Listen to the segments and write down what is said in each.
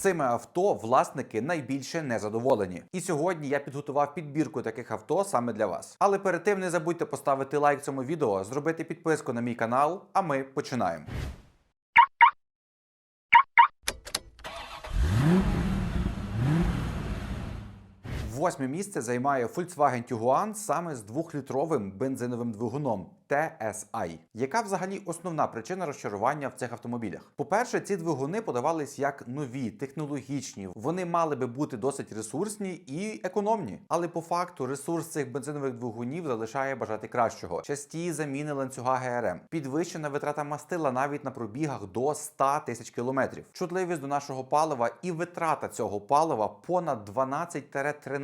Цими авто власники найбільше незадоволені. І сьогодні я підготував підбірку таких авто саме для вас. Але перед тим не забудьте поставити лайк цьому відео, зробити підписку на мій канал. А ми починаємо. Восьме місце займає Volkswagen Tiguan саме з двохлітровим бензиновим двигуном TSI. Яка взагалі основна причина розчарування в цих автомобілях? По-перше, ці двигуни подавались як нові, технологічні. Вони мали би бути досить ресурсні і економні. Але по факту ресурс цих бензинових двигунів залишає бажати кращого. Часті заміни ланцюга ГРМ, підвищена витрата мастила навіть на пробігах до 100 тисяч кілометрів. Чутливість до нашого палива і витрата цього палива понад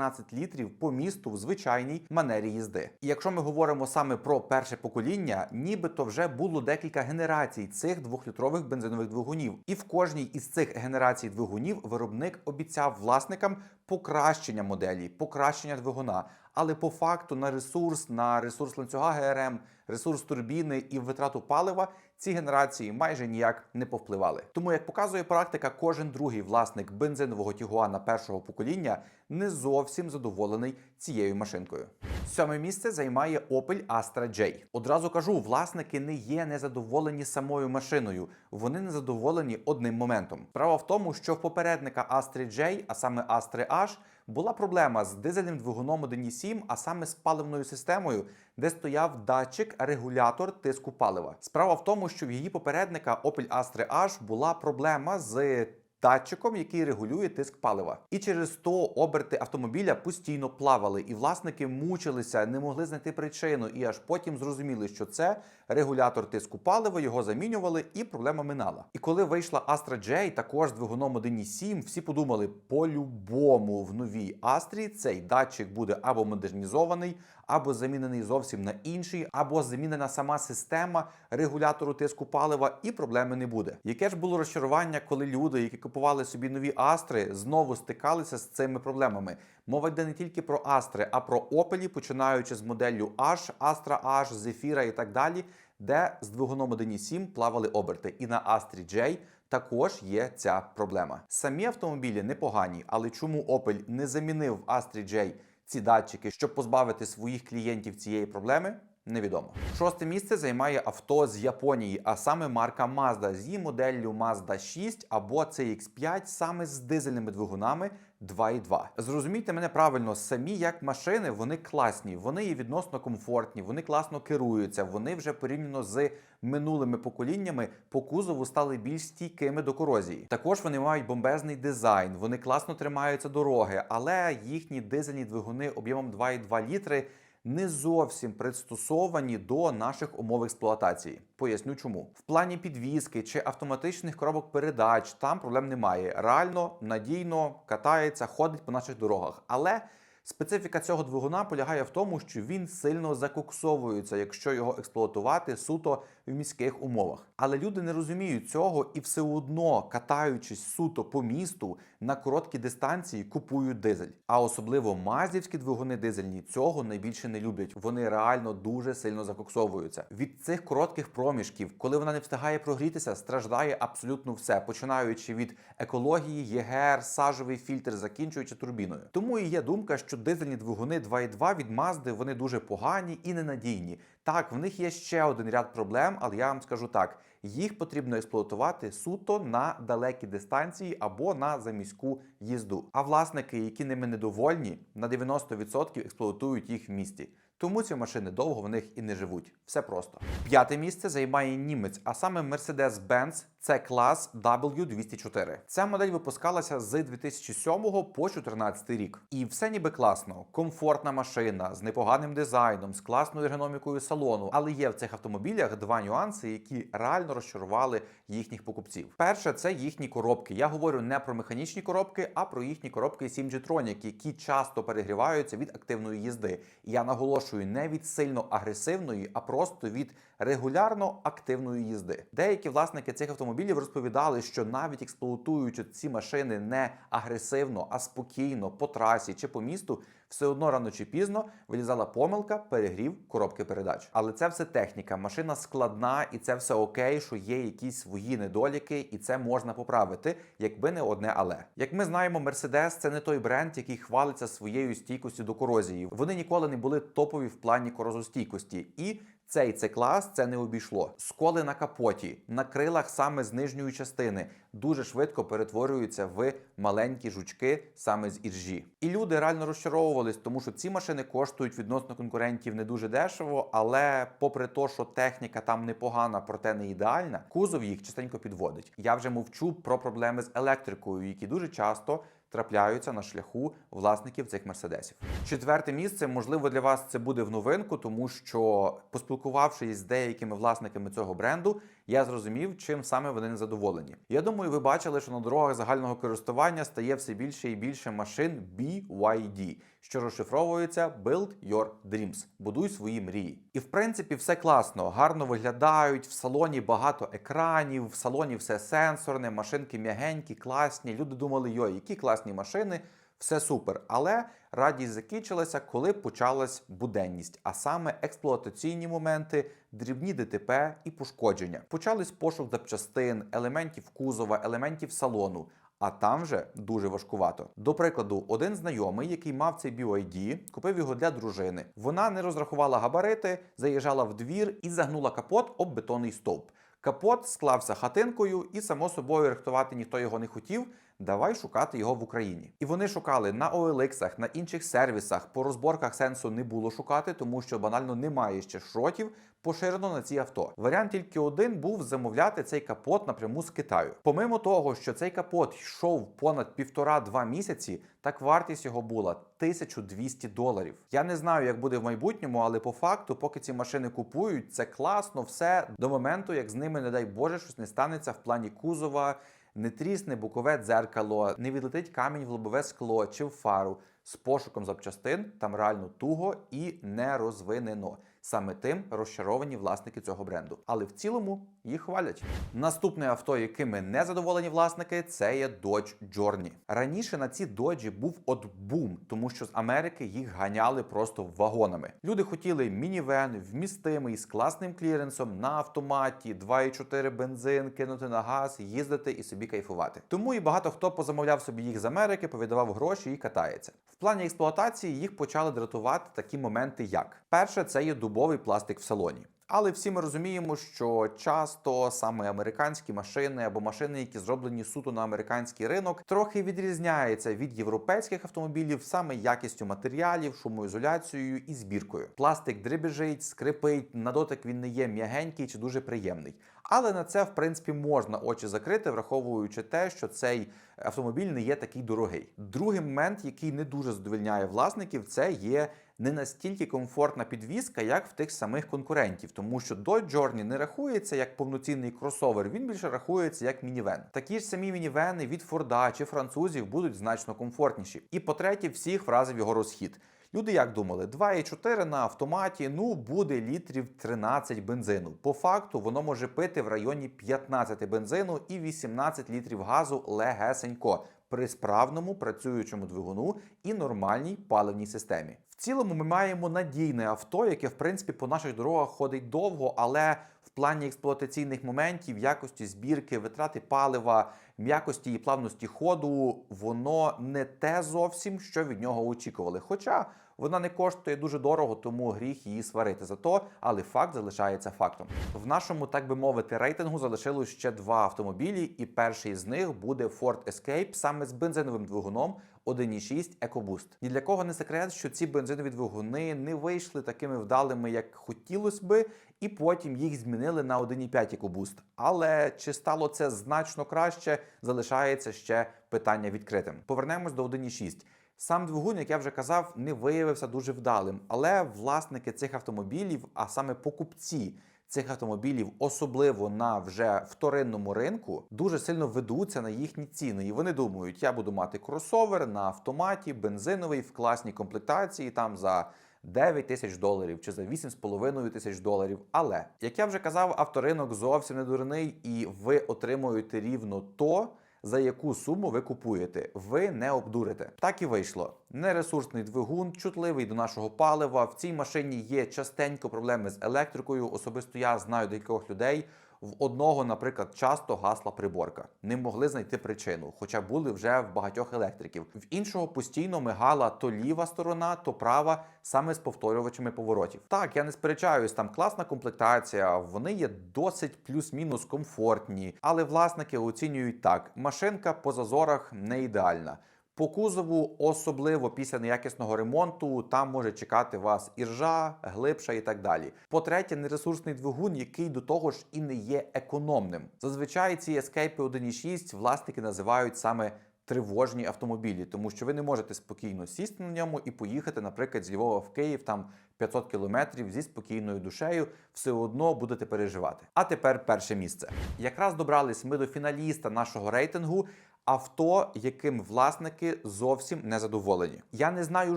12-13 літрів по місту в звичайній манері їзди. І якщо ми говоримо саме про перше покоління, нібито вже було декілька генерацій цих двохлітрових бензинових двигунів, і в кожній із цих генерацій двигунів виробник обіцяв власникам покращення моделі, покращення двигуна. Але по факту на ресурс, на ресурс ланцюга ГРМ, ресурс турбіни і витрату палива ці генерації майже ніяк не повпливали. Тому, як показує практика, кожен другий власник бензинового Тігуана першого покоління не зовсім задоволений цією машинкою. Сьоме місце займає Opel Astra J. Одразу кажу, власники не є незадоволені самою машиною. Вони не задоволені одним моментом. Справа в тому, що в попередника Astra J, а саме Astra H, була проблема з дизельним двигуном 1.7, а саме з паливною системою, де стояв датчик регулятор тиску палива. Справа в тому, що в її попередника Opel Astra H була проблема з датчиком, який регулює тиск палива. І через то оберти автомобіля постійно плавали, і власники мучилися, не могли знайти причину, і аж потім зрозуміли, що це регулятор тиску палива, його замінювали, і проблема минала. І коли вийшла Astra J, також з двигуном 1.7, всі подумали, по-любому в новій Астрі цей датчик буде або модернізований, або замінений зовсім на інший, або замінена сама система регулятору тиску палива, і проблеми не буде. Яке ж було розчарування, коли люди, які купували собі нові Астри, знову стикалися з цими проблемами. Мова йде не тільки про Астри, а про Opel, починаючи з моделлю H, Astra H, Zephyra і так далі, де з двигуном 1.7 плавали оберти. І на Astra J також є ця проблема. Самі автомобілі непогані, але чому Opel не замінив Astra J ці датчики, щоб позбавити своїх клієнтів цієї проблеми? Невідомо. Шосте місце займає авто з Японії, а саме марка Mazda з її моделлю Mazda 6 або CX5 саме з дизельними двигунами 2.2. Зрозумійте мене правильно, самі як машини вони класні, вони є відносно комфортні, вони класно керуються, вони вже порівняно з минулими поколіннями по кузову стали більш стійкими до корозії. Також вони мають бомбезний дизайн, вони класно тримаються дороги, але їхні дизельні двигуни об'ємом 2,2 літри не зовсім пристосовані до наших умов експлуатації. Поясню, чому в плані підвізки чи автоматичних коробок передач там проблем немає. Реально надійно катається, ходить по наших дорогах, але Специфіка цього двигуна полягає в тому, що він сильно закоксовується, якщо його експлуатувати суто в міських умовах. Але люди не розуміють цього і все одно, катаючись суто по місту на короткі дистанції, купують дизель. А особливо маздівські двигуни дизельні цього найбільше не люблять. Вони реально дуже сильно закоксовуються. Від цих коротких проміжків, коли вона не встигає прогрітися, страждає абсолютно все, починаючи від екології, ЄГР, сажовий фільтр, закінчуючи турбіною. Тому і є думка, що дизельні двигуни 2.2 від Mazda вони дуже погані і ненадійні. Так, в них є ще один ряд проблем, але я вам скажу так: їх потрібно експлуатувати суто на далекі дистанції або на заміську їзду. А власники, які ними недовольні, на 90% експлуатують їх в місті. Тому ці машини довго в них і не живуть. Все просто. П'яте місце займає німець, а саме Mercedes-Benz c клас W204. Ця модель випускалася з 2007 по 2014 рік. І все ніби класно. Комфортна машина з непоганим дизайном, з класною ергономікою салону. Але є в цих автомобілях два нюанси, які реально розчарували їхніх покупців. Перше, це їхні коробки. Я говорю не про механічні коробки, а про їхні коробки 7G Tronic, які часто перегріваються від активної їзди. Я наголошую наголошую, не від сильно агресивної, а просто від регулярно активної їзди. Деякі власники цих автомобілів розповідали, що навіть експлуатуючи ці машини не агресивно, а спокійно по трасі чи по місту, все одно рано чи пізно вилізала помилка, перегрів коробки передач. Але це все техніка. Машина складна, і це все окей, що є якісь свої недоліки, і це можна поправити, якби не одне але. Як ми знаємо, Mercedes – це не той бренд, який хвалиться своєю стійкістю до корозії. Вони ніколи не були топові в плані корозостійкості. І цей це клас це не обійшло. Сколи на капоті, на крилах саме з нижньої частини дуже швидко перетворюються в маленькі жучки саме з іржі. І люди реально розчаровувались, тому що ці машини коштують відносно конкурентів не дуже дешево, але попри те, що техніка там непогана, проте не ідеальна, кузов їх частенько підводить. Я вже мовчу про проблеми з електрикою, які дуже часто трапляються на шляху власників цих мерседесів. Четверте місце, можливо, для вас це буде в новинку, тому що поспілкувавшись з деякими власниками цього бренду, я зрозумів, чим саме вони не задоволені. Я думаю, ви бачили, що на дорогах загального користування стає все більше і більше машин BYD, що розшифровується Build Your Dreams. Будуй свої мрії. І в принципі все класно, гарно виглядають. В салоні багато екранів, в салоні все сенсорне, машинки м'ягенькі, класні. Люди думали, йой, які класні машини. Все супер, але радість закінчилася, коли почалась буденність, а саме експлуатаційні моменти, дрібні ДТП і пошкодження. Почались пошук запчастин, елементів кузова, елементів салону. А там вже дуже важкувато. До прикладу, один знайомий, який мав цей BYD, купив його для дружини. Вона не розрахувала габарити, заїжджала в двір і загнула капот об бетонний стовп. Капот склався хатинкою, і само собою рихтувати ніхто його не хотів. Давай шукати його в Україні. І вони шукали на OLX, на інших сервісах. По розборках сенсу не було шукати, тому що банально немає ще шротів поширено на ці авто. Варіант тільки один був замовляти цей капот напряму з Китаю. Помимо того, що цей капот йшов понад півтора-два місяці, так вартість його була 1200 доларів. Я не знаю, як буде в майбутньому, але по факту, поки ці машини купують, це класно все до моменту, як з ними, не дай Боже, щось не станеться в плані кузова. Не трісне бокове дзеркало, не відлетить камінь в лобове скло чи в фару. З пошуком запчастин там реально туго і не розвинено. Саме тим розчаровані власники цього бренду. Але в цілому їх хвалять. Наступне авто, якими не задоволені власники, це є Dodge Journey. Раніше на ці доджі був от бум, тому що з Америки їх ганяли просто вагонами. Люди хотіли мінівен, вмістимий з класним кліренсом на автоматі, 2,4 бензин, кинути на газ, їздити і собі кайфувати. Тому і багато хто позамовляв собі їх з Америки, повідавав гроші і катається. В плані експлуатації їх почали дратувати такі моменти, як перше, це є дубовий пластик в салоні. Але всі ми розуміємо, що часто саме американські машини або машини, які зроблені суто на американський ринок, трохи відрізняються від європейських автомобілів саме якістю матеріалів, шумоізоляцією і збіркою. Пластик дребіжить, скрипить, на дотик він не є м'ягенький чи дуже приємний. Але на це, в принципі, можна очі закрити, враховуючи те, що цей автомобіль не є такий дорогий. Другий момент, який не дуже задовільняє власників, це є не настільки комфортна підвізка, як в тих самих конкурентів, тому що Dodge Journey не рахується як повноцінний кросовер, він більше рахується як мінівен. Такі ж самі мінівени від Форда чи французів будуть значно комфортніші. І по-третє, всіх вразив його розхід. Люди як думали, 2,4 на автоматі, ну буде літрів 13 бензину. По факту воно може пити в районі 15 бензину і 18 літрів газу легесенько при справному працюючому двигуну і нормальній паливній системі. Цілому ми маємо надійне авто, яке в принципі по наших дорогах ходить довго, але в плані експлуатаційних моментів, якості збірки, витрати палива, м'якості і плавності ходу, воно не те зовсім, що від нього очікували. Хоча вона не коштує дуже дорого, тому гріх її сварити за то, але факт залишається фактом. В нашому, так би мовити, рейтингу залишилось ще два автомобілі, і перший з них буде Ford Escape саме з бензиновим двигуном 1.6 EcoBoost. Ні для кого не секрет, що ці бензинові двигуни не вийшли такими вдалими, як хотілося би, і потім їх змінили на 1.5 EcoBoost. Але чи стало це значно краще, залишається ще питання відкритим. Повернемось до 1.6. Сам двигун, як я вже казав, не виявився дуже вдалим, але власники цих автомобілів, а саме покупці цих автомобілів, особливо на вже вторинному ринку, дуже сильно ведуться на їхні ціни. І вони думають, я буду мати кросовер на автоматі, бензиновий в класній комплектації, там за 9 тисяч доларів чи за 8,5 тисяч доларів. Але як я вже казав, авторинок зовсім не дурний, і ви отримуєте рівно то. За яку суму ви купуєте, ви не обдурите. Так і вийшло. Нересурсний двигун, чутливий до нашого палива. В цій машині є частенько проблеми з електрикою. Особисто я знаю декількох людей. В одного, наприклад, часто гасла приборка. Не могли знайти причину, хоча були вже в багатьох електриків. В іншого постійно мигала то ліва сторона, то права, саме з повторювачами поворотів. Так, я не сперечаюсь, там класна комплектація, вони є досить плюс-мінус комфортні, але власники оцінюють так: машинка по зазорах не ідеальна. По кузову, особливо після неякісного ремонту, там може чекати вас іржа, глибша і так далі. По-третє, нересурсний двигун, який до того ж і не є економним. Зазвичай ці Escape 1.6 власники називають саме тривожні автомобілі, тому що ви не можете спокійно сісти на ньому і поїхати, наприклад, з Львова в Київ там 500 кілометрів зі спокійною душею, все одно будете переживати. А тепер перше місце. Якраз добрались ми до фіналіста нашого рейтингу. Авто, яким власники зовсім не задоволені. Я не знаю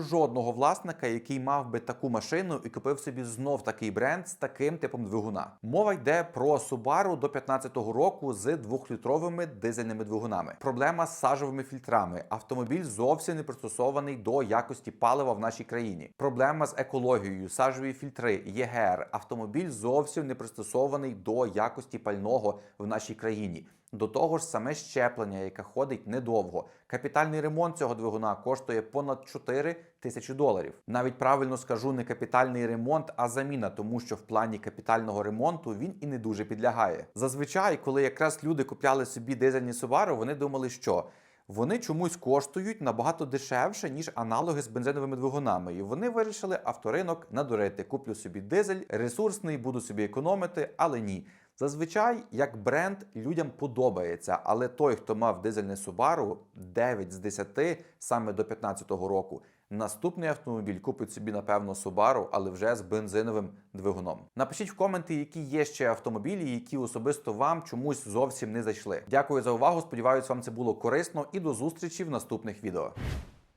жодного власника, який мав би таку машину і купив собі знов такий бренд з таким типом двигуна. Мова йде про Subaru до 15-го року з двохлітровими дизельними двигунами. Проблема з сажовими фільтрами. Автомобіль зовсім не пристосований до якості палива в нашій країні. Проблема з екологією, сажові фільтри, ЄГР. Автомобіль зовсім не пристосований до якості пального в нашій країні. До того ж, саме щеплення, яке ходить недовго. Капітальний ремонт цього двигуна коштує понад 4 тисячі доларів. Навіть правильно скажу не капітальний ремонт, а заміна, тому що в плані капітального ремонту він і не дуже підлягає. Зазвичай, коли якраз люди купляли собі дизельні Subaru, вони думали, що. Вони чомусь коштують набагато дешевше, ніж аналоги з бензиновими двигунами. І вони вирішили авторинок надурити. Куплю собі дизель, ресурсний, буду собі економити, але ні. Зазвичай, як бренд, людям подобається, але той, хто мав дизельне Subaru 9 з 10 саме до 15-го року, наступний автомобіль купить собі, напевно, Subaru, але вже з бензиновим двигуном. Напишіть в коменти, які є ще автомобілі, які особисто вам чомусь зовсім не зайшли. Дякую за увагу. Сподіваюсь, вам це було корисно і до зустрічі в наступних відео.